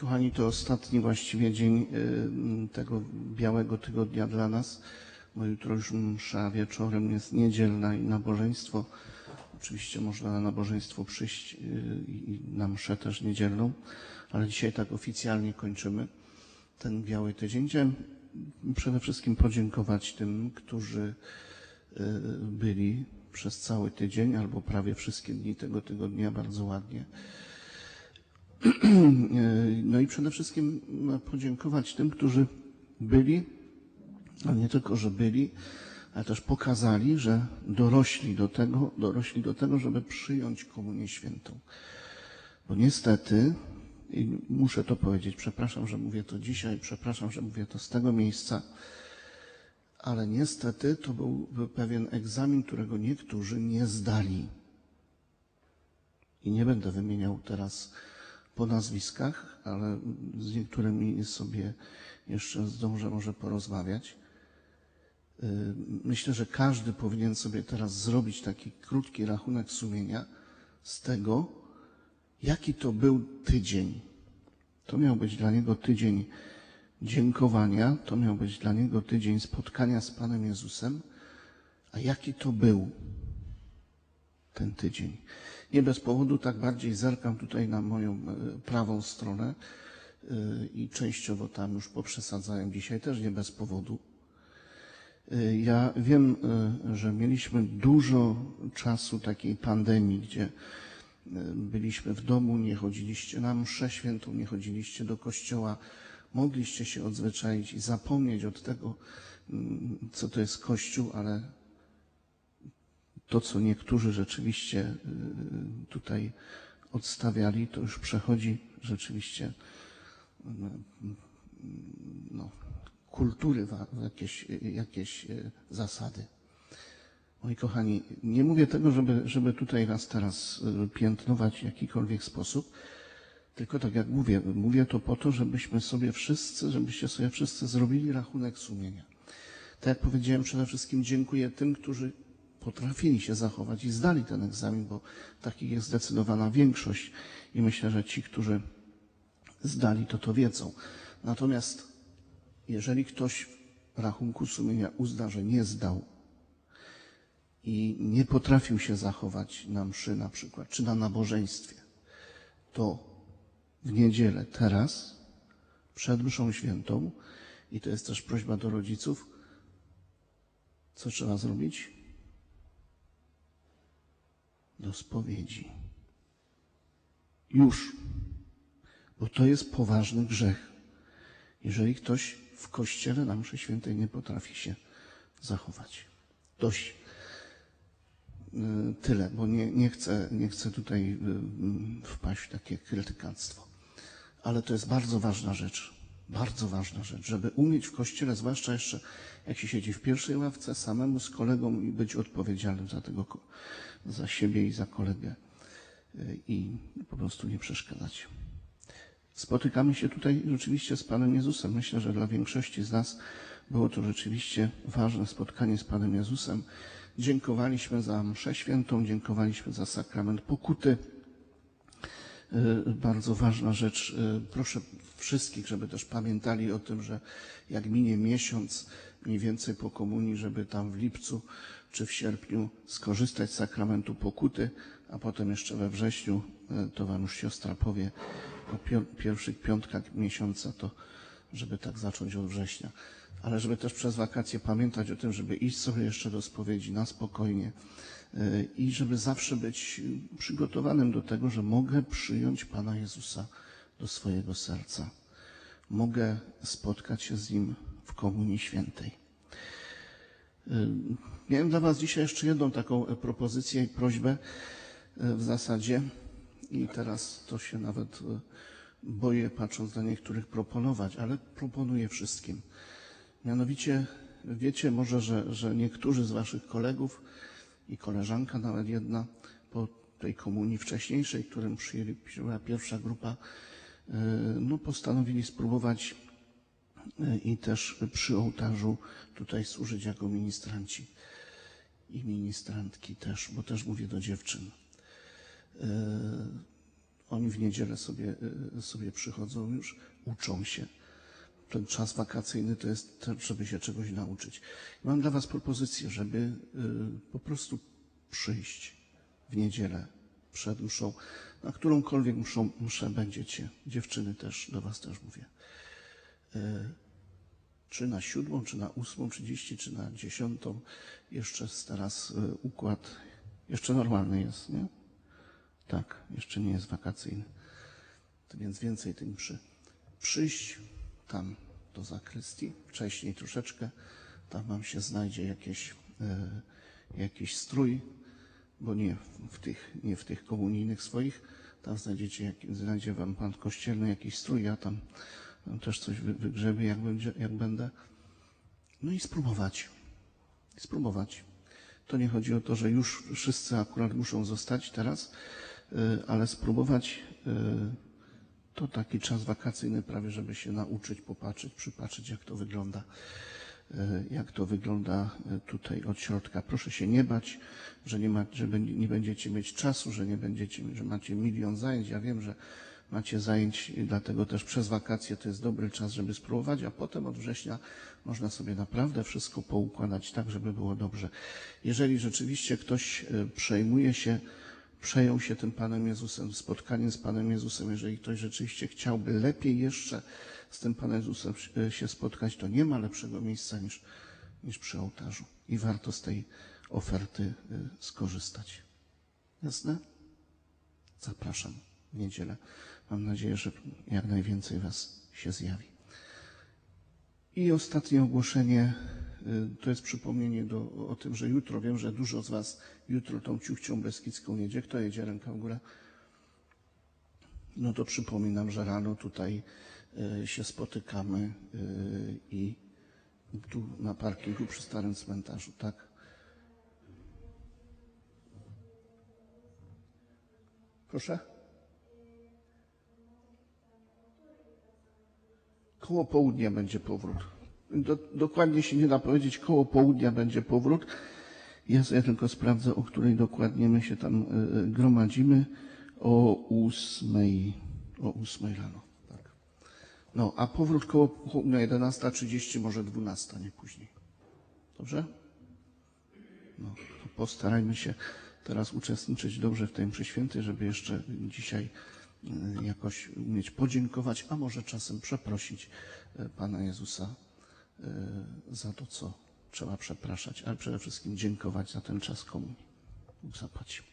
kochani, to ostatni właściwie dzień y, tego białego tygodnia dla nas, bo jutro już msza wieczorem jest niedzielna i nabożeństwo. Oczywiście można na nabożeństwo przyjść y, i na mszę też niedzielną, ale dzisiaj tak oficjalnie kończymy ten biały tydzień. Chciałem przede wszystkim podziękować tym, którzy y, byli przez cały tydzień albo prawie wszystkie dni tego tygodnia bardzo ładnie. No i przede wszystkim podziękować tym, którzy byli, ale nie tylko, że byli, ale też pokazali, że dorośli do tego, dorośli do tego, żeby przyjąć Komunię Świętą. Bo niestety, i muszę to powiedzieć, przepraszam, że mówię to dzisiaj, przepraszam, że mówię to z tego miejsca, ale niestety to był pewien egzamin, którego niektórzy nie zdali. I nie będę wymieniał teraz po nazwiskach, ale z niektórymi sobie jeszcze zdążę może porozmawiać. Y, Myślę, że każdy powinien sobie teraz zrobić taki krótki rachunek sumienia z tego, jaki to był tydzień. To miał być dla niego tydzień dziękowania, to miał być dla niego tydzień spotkania z Panem Jezusem, a jaki to był ten tydzień. Nie bez powodu tak bardziej zerkam tutaj na moją e, prawą stronę e, i częściowo tam już poprzesadzałem dzisiaj też nie bez powodu. E, Ja wiem, że mieliśmy dużo czasu takiej pandemii, gdzie byliśmy w domu, nie chodziliście na mszę świętą, nie chodziliście do kościoła, mogliście się odzwyczaić i zapomnieć od tego, mm, co to jest Kościół, ale to, co niektórzy rzeczywiście y, tutaj odstawiali, to już przechodzi rzeczywiście y, no, kultury, w jakieś, jakieś y, zasady. Moi kochani, nie mówię tego, żeby, żeby tutaj was teraz piętnować w jakikolwiek sposób, tylko tak jak mówię, mówię to po to, żebyśmy sobie wszyscy, żebyście sobie wszyscy zrobili rachunek sumienia. Tak jak powiedziałem, przede wszystkim dziękuję tym, którzy potrafili się zachować i zdali ten egzamin, bo takich jest zdecydowana większość i myślę, że ci, którzy zdali, to to wiedzą. Natomiast jeżeli ktoś w rachunku sumienia uzna, że nie zdał i nie potrafił się zachować na mszy na przykład, czy na nabożeństwie, to w niedzielę teraz, przed mszą świętą, i to jest też prośba do rodziców, co trzeba zrobić? Do spowiedzi. Już. Bo to jest poważny grzech. Jeżeli ktoś w kościele na mszy świętej nie potrafi się zachować. Dość. Y, Tyle, bo nie, nie, chcę, nie chcę tutaj y, mm, wpaść w takie krytykanstwo. Ale to jest bardzo ważna rzecz. Bardzo ważna rzecz, żeby umieć w kościele, zwłaszcza jeszcze jak się siedzi w pierwszej ławce, samemu z kolegą i być odpowiedzialnym za tego, za siebie i za kolegę y, i po prostu nie przeszkadzać. Spotykamy się tutaj rzeczywiście z Panem Jezusem. Myślę, że dla większości z nas było to rzeczywiście ważne spotkanie z Panem Jezusem. Dziękowaliśmy za mszę świętą, dziękowaliśmy za sakrament pokuty. Y, Bardzo ważna rzecz. y, Proszę wszystkich, żeby też pamiętali o tym, że jak minie miesiąc mniej więcej po komunii, żeby tam w lipcu czy w sierpniu skorzystać z sakramentu pokuty, a potem jeszcze we wrześniu, y, to wam już siostra powie, po pio- pierwszych piątkach miesiąca, to żeby tak zacząć od września. Ale żeby też przez wakacje pamiętać o tym, żeby iść sobie jeszcze do spowiedzi na spokojnie i żeby zawsze być przygotowanym do tego, że mogę przyjąć Pana Jezusa do swojego serca. Mogę spotkać się z Nim w Komunii Świętej. Y, Miałem dla Was dzisiaj jeszcze jedną taką e, propozycję i prośbę e, w zasadzie i teraz to się nawet e, boję, patrząc na niektórych, proponować, ale proponuję wszystkim. Mianowicie wiecie może, że, że niektórzy z Waszych kolegów i koleżanka nawet jedna po tej komunii wcześniejszej, przyjęli, przyjęła pierwsza grupa, e, no postanowili spróbować e, i też przy ołtarzu tutaj służyć jako ministranci i ministrantki też, bo też mówię do dziewczyn. E, Oni w niedzielę sobie, y, sobie przychodzą już, uczą się. Ten czas wakacyjny to jest, to, żeby się czegoś nauczyć. Mam dla Was propozycję, żeby y, po prostu przyjść w niedzielę przed mszą, na którąkolwiek mszą, mszę będziecie. Dziewczyny też, do Was też mówię. Y, czy na siódmą, czy na ósmą trzydzieści, czy na dziesiątą. Jeszcze teraz y, układ, jeszcze normalny jest, nie? Tak, jeszcze nie jest wakacyjny. To więc więcej tych mszy. Przyjść tam do zakrystii, wcześniej troszeczkę, tam wam się znajdzie jakieś, e, jakiś strój, bo nie w tych, nie w tych komunijnych swoich, tam znajdziecie, znajdzie wam pan kościelny jakiś strój, ja tam też coś wy, wygrzebię, jak, będzie, jak będę. No i spróbować. Spróbować. To nie chodzi o to, że już wszyscy akurat muszą zostać teraz, y, ale spróbować y, to taki czas wakacyjny prawie, żeby się nauczyć, popatrzeć, przypatrzeć, jak to wygląda, y, jak to wygląda tutaj od środka. Proszę się nie bać, że nie, ma, że nie będziecie mieć czasu, że nie będziecie, że macie milion zajęć. Ja wiem, że macie zajęć, dlatego też przez wakacje to jest dobry czas, żeby spróbować, a potem od września można sobie naprawdę wszystko poukładać tak, żeby było dobrze. Jeżeli rzeczywiście ktoś e, przejmuje się, przejął się tym Panem Jezusem, spotkaniem z Panem Jezusem, jeżeli ktoś rzeczywiście chciałby lepiej jeszcze z tym Panem Jezusem e, się spotkać, to nie ma lepszego miejsca niż, niż przy ołtarzu. I warto z tej oferty e, skorzystać. Jasne? Zapraszam w niedzielę. Mam nadzieję, że jak najwięcej Was się zjawi. I ostatnie ogłoszenie y, to jest przypomnienie do, o tym, że jutro, wiem, że dużo z Was jutro tą ciuchcią beskidzką jedzie. Kto jedzie? Ręka w górę. No to przypominam, że rano tutaj y, się spotykamy y, i tu na parkingu przy starym cmentarzu, tak? Proszę? Koło południa będzie powrót. Do, dokładnie się nie da powiedzieć, koło południa będzie powrót. Ja sobie tylko sprawdzę, o której dokładnie my się tam y, gromadzimy. O ósmej, o ósmej rano. Tak. No, a powrót koło południa 11.30, może 12, nie później. Dobrze? No, postarajmy się teraz uczestniczyć dobrze w tej mszy świętej, żeby jeszcze dzisiaj jakoś umieć podziękować, a może czasem przeprosić y, Pana Jezusa y, za to, co trzeba przepraszać, ale przede wszystkim dziękować za ten czas komunii. Bóg zapłaci.